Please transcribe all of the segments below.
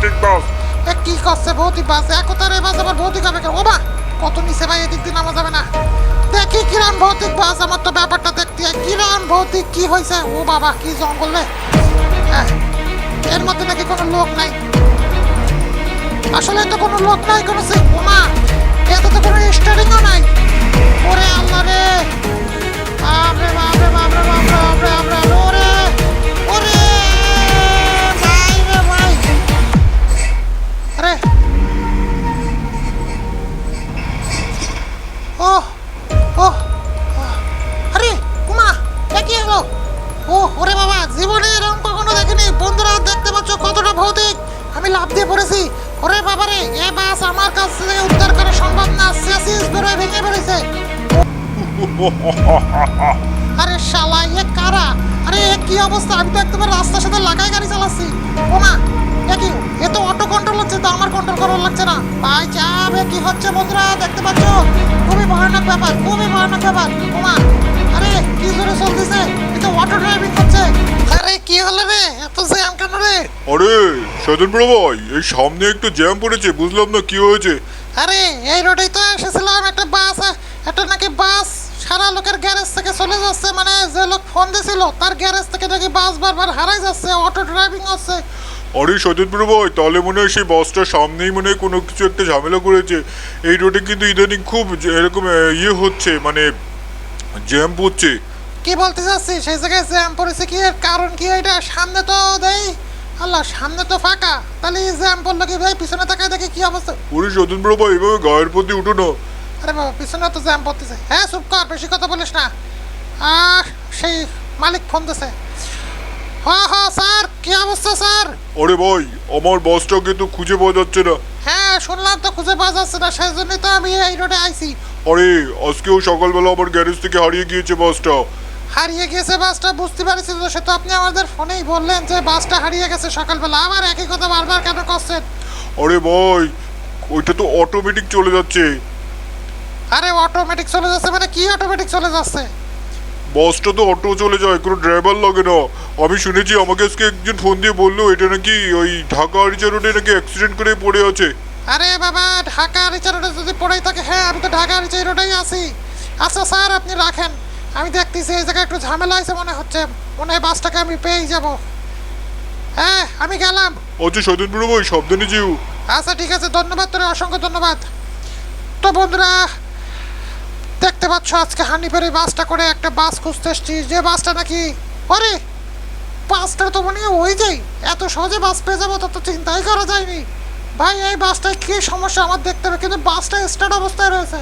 ভৌতিক এ কি করছে ভৌতিক বাস? এখন তার এই বাস? আবার ভৌতিক হবে কেন? ওবা কত নিচে ভাই এদিক দিয়ে নামা যাবে না। দেখি কিরণ ভৌতিক বাস আমার তো ব্যাপারটা দেখতে। হয়। কিরণ ভৌতিক কি হয়েছে? ও বাবা কি জঙ্গল হ্যাঁ, এর মধ্যে নাকি কোনো লোক নাই? আসলে তো কোনো লোক নাই কোনো সে। ওমা এত তো লাভ দিয়ে পড়েছি। ওরে বাবারে এ বাস আমার কাছ থেকে উদ্ধার করা সম্ভব না সেসিস বেরোয় ভেঙে পড়েছে আরে শালা এ কারা? আরে এ কি অবস্থা? আমি তো একদম রাস্তার সাথে লাগাই গাড়ি চালাচ্ছি। ও মা এ কি? এ তো অটো কন্ট্রোল হচ্ছে তো আমার কন্ট্রোল করার লাগছে না। ভাই যাবে কি হচ্ছে বন্ধুরা? দেখতে পাচ্ছ? খুবই ভয়ানক ব্যাপার খুবই ভয়ানক ব্যাপার। ও মা আরে কি জোরে চলতেছে? এ তো অটো ড্রাইভিং করছে আরে কি হলো রে? এত জ্যাম কেন রে? আরে বড় ভাই এই সামনে একটু জ্যাম পড়েছে বুঝলাম না কি হয়েছে। আরে এই রোডেই তো এসেছিলাম একটা বাস একটা নাকি বাস সারা লোকের গ্যারেজ থেকে চলে যাচ্ছে মানে যে লোক ফোন দিছিল তার গ্যারেজ থেকে নাকি বাস বারবার হারাই যাচ্ছে অটো ড্রাইভিং হচ্ছে। আরে বড় ভাই তাহলে মনে হয় সেই বাসটার সামনেই মনে হয় কোনো কিছু একটা ঝামেলা করেছে। এই রোডে কিন্তু ইদানিং খুব এরকম ইয়ে হচ্ছে মানে জ্যাম পড়ছে। কি বলতে চাচ্ছি সেই জায়গায় জ্যাম পড়েছে কি? এর কারণ কি এটা? সামনে তো দেই। আল্লাহ সামনে তো ফাঁকা। তাহলে এই জ্যাম পড়ল কি ভাই? পিছনে তাকায় দেখি কি অবস্থা। ওরে সদন বড় ভাই এভাবে গায়ের প্রতি উঠো না। আরে বাবা পিছনে তো জ্যাম পড়তেছে। হ্যাঁ চুপ কর বেশি কথা বলিস না। আহ সেই মালিক ফোন দিছে। হ্যাঁ হ্যাঁ স্যার কি অবস্থা স্যার? আরে ভাই আমার বাসটাকে তো খুঁজে পাওয়া যাচ্ছে না। হ্যাঁ শুনলাম তো খুঁজে পাওয়া যাচ্ছে না সেই জন্যই তো আমি এই রোডে আইছি। আরে আজকেও সকালবেলা আমার গ্যারেজ থেকে হারিয়ে গিয়েছে বাসটা। হারিয়ে গেছে বাসটা বুঝতে পারছি তো? সে তো আপনি আমাদের ফোনেই বললেন যে বাসটা হারিয়ে গেছে সকালবেলা। আবার একই কথা বারবার কেন করছেন? আরে ভাই ওইটা তো অটোমেটিক চলে যাচ্ছে। আরে অটোমেটিক চলে যাচ্ছে মানে কি অটোমেটিক চলে যাচ্ছে? বাসটা তো অটো চলে যায় কোনো ড্রাইভার লাগে না। আমি শুনেছি আমাকে আজকে একজন ফোন দিয়ে বলল এটা নাকি ওই ঢাকা আরিচা রোডে নাকি অ্যাক্সিডেন্ট করে পড়ে আছে? আরে বাবা ঢাকা রিচা রোডে যদি পড়েই থাকে হ্যাঁ আমি তো ঢাকা রিচা রোডেই আছি। আচ্ছা স্যার আপনি রাখেন। আমি দেখতেছি এই জায়গায় একটু ঝামেলা আছে মনে হচ্ছে। মনে হয় বাসটাকে আমি পেয়েই যাব। হ্যাঁ আমি গেলাম। আচ্ছা সদন বড় ভাই সাবধানে যেও। আচ্ছা ঠিক আছে ধন্যবাদ তোরে অসংখ্য ধন্যবাদ। তো বন্ধুরা দেখতে পাচ্ছ আজকে হানিফের এই বাসটা করে একটা বাস খুঁজতে এসছি। যে বাসটা নাকি আরে বাসটা তো মনে হয় ওই যাই এত সহজে বাস পেয়ে যাব তত চিন্তাই করা যায়নি। ভাই এই বাসটায় কি সমস্যা? আমার দেখতে হবে কিন্তু বাসটা স্টার্ট অবস্থায় রয়েছে।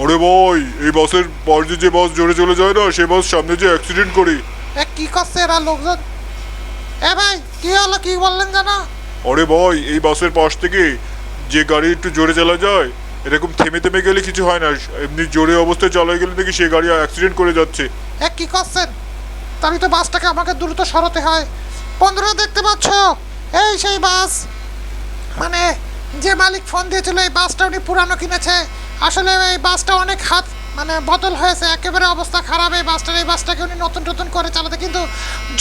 আরে ভাই এই বাসের পর যে বাস জোরে চলে যায় না সে বাস সামনে যে অ্যাক্সিডেন্ট করে। এ কি করছে এরা লোকজন? এ ভাই কি হলো কি বললেন জানা আরে ভাই এই বাসের পাশ থেকে যে গাড়ি একটু জোরে চালা যায় এরকম থেমে থেমে গেলে কিছু হয় না। এমনি জোরে অবস্থায় চালাই গেলে নাকি সে গাড়ি অ্যাক্সিডেন্ট করে যাচ্ছে। এ কি করছেন? তাহলে তো বাসটাকে আমাকে দ্রুত সরাতে হয়। বন্ধুরা দেখতে পাচ্ছ? এই সেই বাস। মানে যে মালিক ফোন দিয়েছিল এই বাসটা উনি পুরানো কিনেছে। আসলে এই বাসটা অনেক হাত মানে বদল হয়েছে। একেবারে অবস্থা খারাপ এই বাসটার। এই বাসটাকে উনি নতুন নতুন করে চালাতে, কিন্তু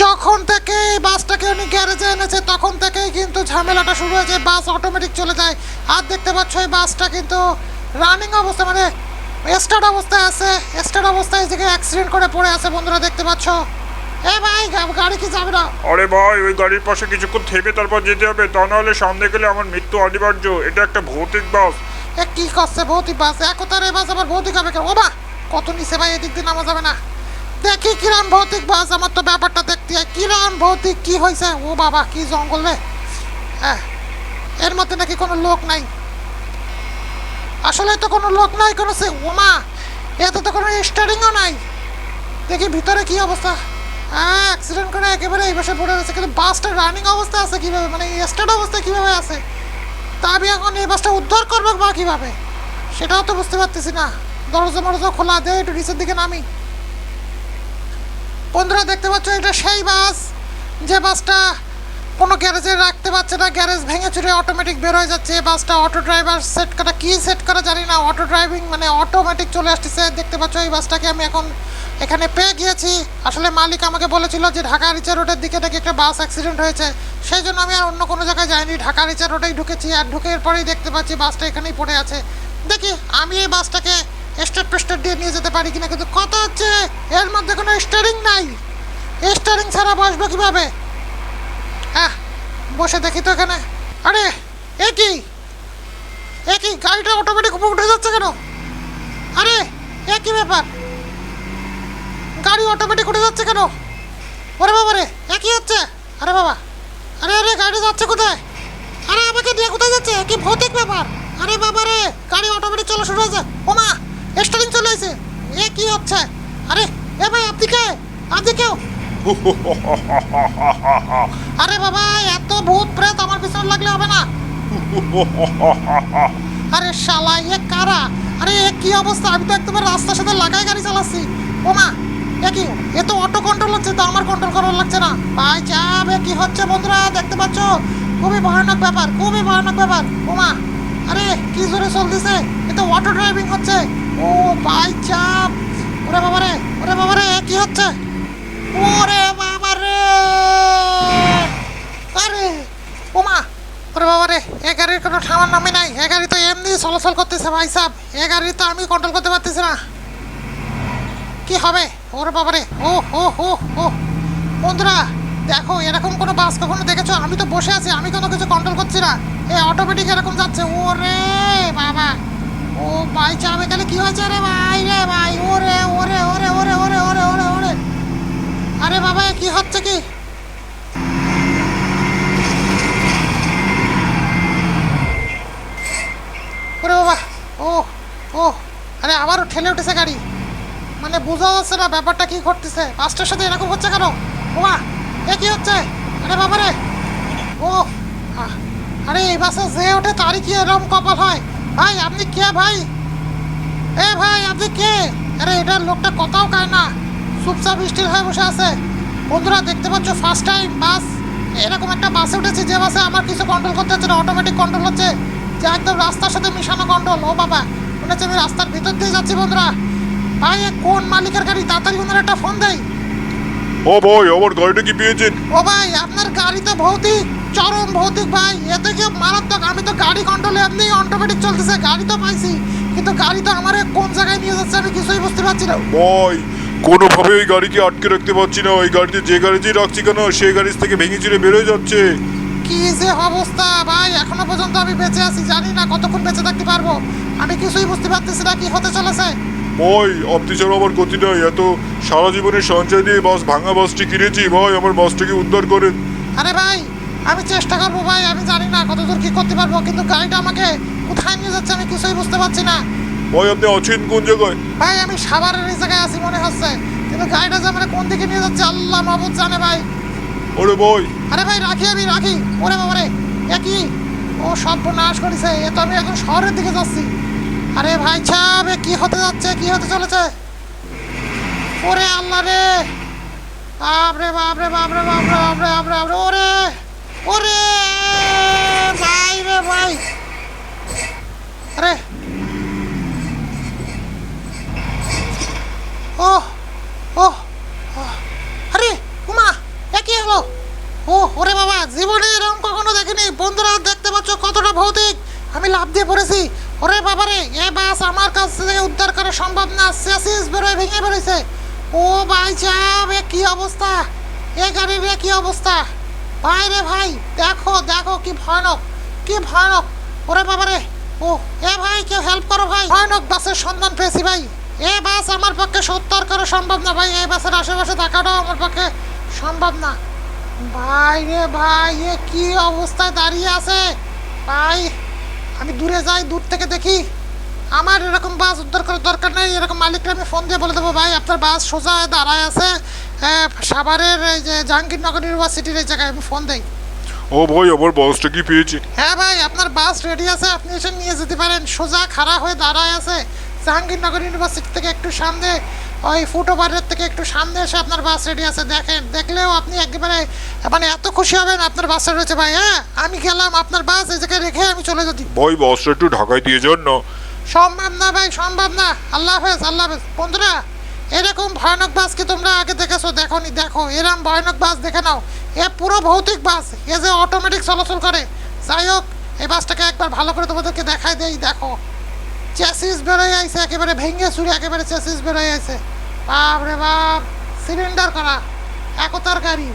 যখন থেকে এই বাসটাকে উনি গ্যারেজে এনেছে, তখন থেকেই কিন্তু ঝামেলাটা শুরু হয়েছে। বাস অটোমেটিক চলে যায়। আর দেখতে পাচ্ছ এই বাসটা কিন্তু রানিং অবস্থা মানে স্টার্ট অবস্থায় আছে। স্টার্ট অবস্থায় জায়গায় অ্যাক্সিডেন্ট করে পড়ে আছে, বন্ধুরা দেখতে পাচ্ছ। এ ভাই গাড়ি কি যাবে না? আরে ভাই, ওই গাড়ির পাশে কিছুক্ষণ থেমে তারপর যেতে হবে। তা নাহলে সামনে গেলে আমার মৃত্যু অনিবার্য। এটা একটা ভৌতিক বাস। এ করছে বাস? এই বাস? কেন? কত নিচে ভাই, এদিক দিয়ে নামা যাবে না। দেখি কিরাম ভৌতিক বাস, আমার তো ব্যাপারটা দেখতে হয়। কিরাম ভৌতিক কি হয়েছে? ও বাবা, কি এর মধ্যে নাকি কোনো লোক নাই। আসলে তো কোনো লোক নাই, কোনো সে ওমা, এতে তো কোনো স্টারিংও নাই। দেখি ভিতরে কি অবস্থা। হ্যাঁ অ্যাক্সিডেন্ট করে একেবারে এই বসে পড়ে রয়েছে, কিন্তু বাসটা রানিং অবস্থা আছে কীভাবে? মানে স্টার্ট অবস্থায় কীভাবে আছে? তা আমি এখন এই বাসটা উদ্ধার করব বা কীভাবে? সেটাও তো বুঝতে পারতেছি না। দরজা মরজা খোলা দেয় একটু নিচের দিকে নামি। বন্ধুরা, দেখতে পাচ্ছ এটা সেই বাস, যে বাসটা কোনো গ্যারেজে রাখতে পারছে না, গ্যারেজ ভেঙে চুরে অটোমেটিক বের হয়ে যাচ্ছে বাসটা অটো ড্রাইভার সেট করা, কী সেট করা জানি না অটো ড্রাইভিং মানে অটোমেটিক চলে আসতেছে, দেখতে পাচ্ছ এই বাসটাকে আমি এখন এখানে পেয়ে গিয়েছি। আসলে মালিক আমাকে বলেছিল যে ঢাকা রিচা রোডের দিকে নাকি একটা বাস অ্যাক্সিডেন্ট হয়েছে, সেই জন্য আমি আর অন্য কোনো জায়গায় যাইনি, ঢাকা রিচা রোডেই ঢুকেছি আর ঢুকে পরেই দেখতে পাচ্ছি বাসটা এখানেই পড়ে আছে। দেখি আমি এই বাসটাকে স্টেট পেস্টেট দিয়ে নিয়ে যেতে পারি কিনা, কিন্তু কথা হচ্ছে এর মধ্যে কোনো স্টারিং নাই। স্টারিং ছাড়া বসবো কীভাবে? বসে দেখি তো এখানে। আরে, এ কি? এ কি, গাড়িটা অটোমেটিক উপরে উঠে যাচ্ছে কেন? আরে, এ কি ব্যাপার? গাড়ি অটোমেটিক উঠে যাচ্ছে কেন? ওরে বাবা রে, এ কি হচ্ছে? আরে বাবা, আরে আরে, গাড়ি যাচ্ছে কোথায়? আরে, আমাকে দিয়ে কোথায় যাচ্ছে? কি ভৌতিক ব্যাপার? আরে বাবা রে, গাড়ি অটোমেটিক চলা শুরু হয়েছে। ওমা স্টারিং চলে এসেছে। এ কি হচ্ছে? আরে, এ ভাই, আপনি কে? আপনি কেউ? আরে বাবা এত ভূত প্রেত আমার পিছনে লাগলে হবে না। আরে শালা এ কারা? আরে এ কি অবস্থা? আমি তো একদম রাস্তার সাথে লাগাই গাড়ি চালাচ্ছি। ওমা এ কি? এ তো অটো কন্ট্রোল হচ্ছে তো আমার কন্ট্রোল করার লাগছে না। ভাই যাবে কি হচ্ছে বন্ধুরা? দেখতে পাচ্ছ? খুবই ভয়ানক ব্যাপার খুবই ভয়ানক ব্যাপার। ওমা আরে কি জোরে চলতেছে? এ তো অটো ড্রাইভিং হচ্ছে। ও ভাই চাপ ওরে বাবা রে ওরে বাবা রে এ কি হচ্ছে? ওরে গাড়ির নামে নাই। এ গাড়ি তো এমনি চলাচল করতেছে ভাই সাহ এ গাড়ি তো আমি কন্ট্রোল করতে পারতেছি না। কি হবে? ওরে বাবা রে ও ও ও ও। বন্ধুরা, দেখো, এরকম কোনো বাস কখনো দেখেছ? আমি তো বসে আছি, আমি কোনো কিছু কন্ট্রোল করছি না। এ অটোমেটিক এরকম যাচ্ছে। ওরে বাবা। ও ভাই চাবে তাহলে কি হয়েছে রে ভাই রে ভাই? ওরে ওরে ওরে ওরে ওরে ওরে ওরে ওরে। আরে বাবা কি হচ্ছে কি? ওরে বাবা, ও ও, আরে আবারও ঠেলে উঠেছে গাড়ি। মানে বোঝা যাচ্ছে না ব্যাপারটা কি ঘটতেছে। বাসটার সাথে এরকম হচ্ছে কেন? ওমা, এ কি হচ্ছে? আরে বাবা রে। ও আরে এই বাসে যে ওঠে তারই কি এরকম কপাল হয়? ভাই, আপনি কে ভাই? এ ভাই, আপনি কে? আরে এটার লোকটা কথাও কায় না। চুপচাপ স্টিল হয়ে বসে আছে। বন্ধুরা, দেখতে পাচ্ছ ফার্স্ট টাইম বাস। এরকম একটা বাসে উঠেছি যে বাসে আমার কিছু কন্ট্রোল করতে হচ্ছে না অটোমেটিক কন্ট্রোল হচ্ছে। যে একদম রাস্তার সাথে মিশানো কন্ট্রোল ও বাবা মনে হচ্ছে আমি রাস্তার ভিতর দিয়ে যাচ্ছি বন্ধুরা। ভাই কোন মালিকের গাড়ি? তাড়াতাড়ি ওনার একটা ফোন দেয় ও ভাই আমার গাড়িটা কি পেয়েছেন ও ভাই আপনার গাড়ি তো ভৌতিক চরম ভৌতিক ভাই। এতে কি মারাত্মক? আমি তো গাড়ি কন্ট্রোলে এমনি অটোমেটিক চলতেছে গাড়ি তো পাইছি। কিন্তু গাড়ি তো আমার কোন জায়গায় নিয়ে যাচ্ছে আমি কিছুই বুঝতে পারছি না। ভাই কোনোভাবে ওই গাড়িকে আটকে রাখতে পারছি না। ওই গাড়িতে যে গাড়িতেই রাখছি কেন সেই গাড়ি থেকে ভেঙে চিরে বেরোয় যাচ্ছে। কি যে অবস্থা ভাই? এখনও পর্যন্ত আমি বেঁচে আছি জানি না কতক্ষণ বেঁচে থাকতে পারব। আমি কিছুই বুঝতে পারতেছি না কি হতে চলেছে। ভাই ছাড়া আমার গতি নাই। এত সারা জীবনের সঞ্চয় দিয়ে বাস ভাঙা বাসটি কিনেছি। ভাই আমার বাসটাকে উদ্ধার করেন। আরে ভাই আমি চেষ্টা করব ভাই। আমি জানি না কতদূর কি করতে পারব কিন্তু গাড়িটা আমাকে কোথায় নিয়ে যাচ্ছে আমি কিছুই বুঝতে পারছি না। ভাই আপনি আছেন কোন জায়গায়? ভাই আমি সাভারের এই জায়গায় আছি মনে হচ্ছে। কিন্তু গাড়িটা যে আমার কোন দিকে নিয়ে যাচ্ছে আল্লাহ মাহবুদ জানে ভাই। ওরে ভাই আরে ভাই, রাখি আমি, রাখি। ওরে বাবারে একই ও সর্বনাশ করেছে, এ তো আমি এখন শহরের দিকে যাচ্ছি। আরে ভাই এ কি হতে যাচ্ছে, কি হতে চলেছে? ওরে আল্লাহ রে। বাপরে বাপরে বাপরে বাপরে বাপরে বাপরে বাপরে ওরে ওরে ভাই রে ভাই আরে ও ও ও, আরে উমা একই হলো ও ওরে বাবা জীবনে এরকম কখনো দেখিনি বন্ধুরা দেখতে পাচ্ছ কতটা ভৌতিক আমি লাভ দিয়ে পড়েছি। ওরে বাবা রে এ বাস আমার কাছ থেকে উদ্ধার করা সম্ভব না। শেষিস বেরোয়, ভেঙে পড়েছে ও ভাই চাপ এ কি অবস্থা? এ গাড়ির এ কি অবস্থা? ভাই রে ভাই, দেখো দেখো কি ভয়ানক কি ভয়ানক। ওরে বাবা রে ও, এ ভাই, কেউ হেল্প করো ভাই। ভয়ানক বাসের সন্ধান পেয়েছি ভাই। এ বাস আমার পক্ষে সত্তর করা সম্ভব না ভাই। এই বাসের আশেপাশে থাকাটাও আমার পক্ষে সম্ভব না। ভাই রে ভাই, এ কি অবস্থায় দাঁড়িয়ে আছে? ভাই আমি দূরে যাই দূর থেকে দেখি। আমার এরকম বাস উদ্ধার করার দরকার নেই এরকম মালিককে আমি ফোন দিয়ে বলে দেবো ভাই আপনার বাস সোজা হয়ে দাঁড়ায় আছে সাভারের এই যে জাহাঙ্গীরনগর ইউনিভার্সিটির এই জায়গায় আমি ফোন দেই। ও ভাই আমার বাসটা কি পেয়েছি? হ্যাঁ ভাই আপনার বাস রেডি আছে আপনি এসে নিয়ে যেতে পারেন। সোজা খাড়া হয়ে দাঁড়ায় আছে জাহাঙ্গীরনগর ইউনিভার্সিটি থেকে একটু সামনে। ওই ফুটওভারের থেকে একটু সামনে এসে আপনার বাস রেডি আছে দেখেন। দেখলেও আপনি একেবারে মানে এত খুশি হবেন আপনার বাসটা রয়েছে ভাই হ্যাঁ? আমি গেলাম আপনার বাস এই জায়গায় রেখে আমি চলে যেতে ভাই বাসটা একটু ঢাকায় দিয়ে যান না। সম্ভব না ভাই সম্ভব না। আল্লাহ হাফেজ আল্লাহ হাফেজ। বন্ধুরা এরকম ভয়ানক বাস কি তোমরা আগে দেখেছ? দেখো নি দেখো। এরম ভয়ানক বাস দেখে নাও। এ পুরো ভৌতিক বাস। এ যে অটোমেটিক চলাচল করে। যাই হোক এই বাসটাকে একবার ভালো করে তোমাদেরকে দেখাই দেই দেখো। চেসিস বেরোয় আইছে, একেবারে ভেঙে চুরে একেবারে চেসিস বেরোয় আইছে। বাপ রে বাপ সিলিন্ডার করা, একতার গাড়ি।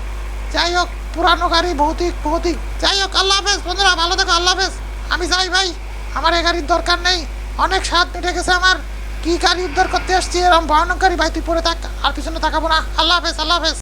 যাই হোক, পুরানো গাড়ি, ভৌতিক ভৌতিক। যাই হোক, আল্লাহ হাফেজ, বন্ধুরা, ভালো থাকো, আল্লাহ হাফেজ। আমি যাই ভাই, আমার এই গাড়ির দরকার নেই। অনেক স্বাদ মিটে গেছে আমার। কি গাড়ি উদ্ধার করতে আসছি এরকম ভয়ানক গাড়ি, ভাই, তুই পরে থাক, আর পিছনে তাকাবো না। আল্লাহ হাফেজ আল্লাহ হাফেজ।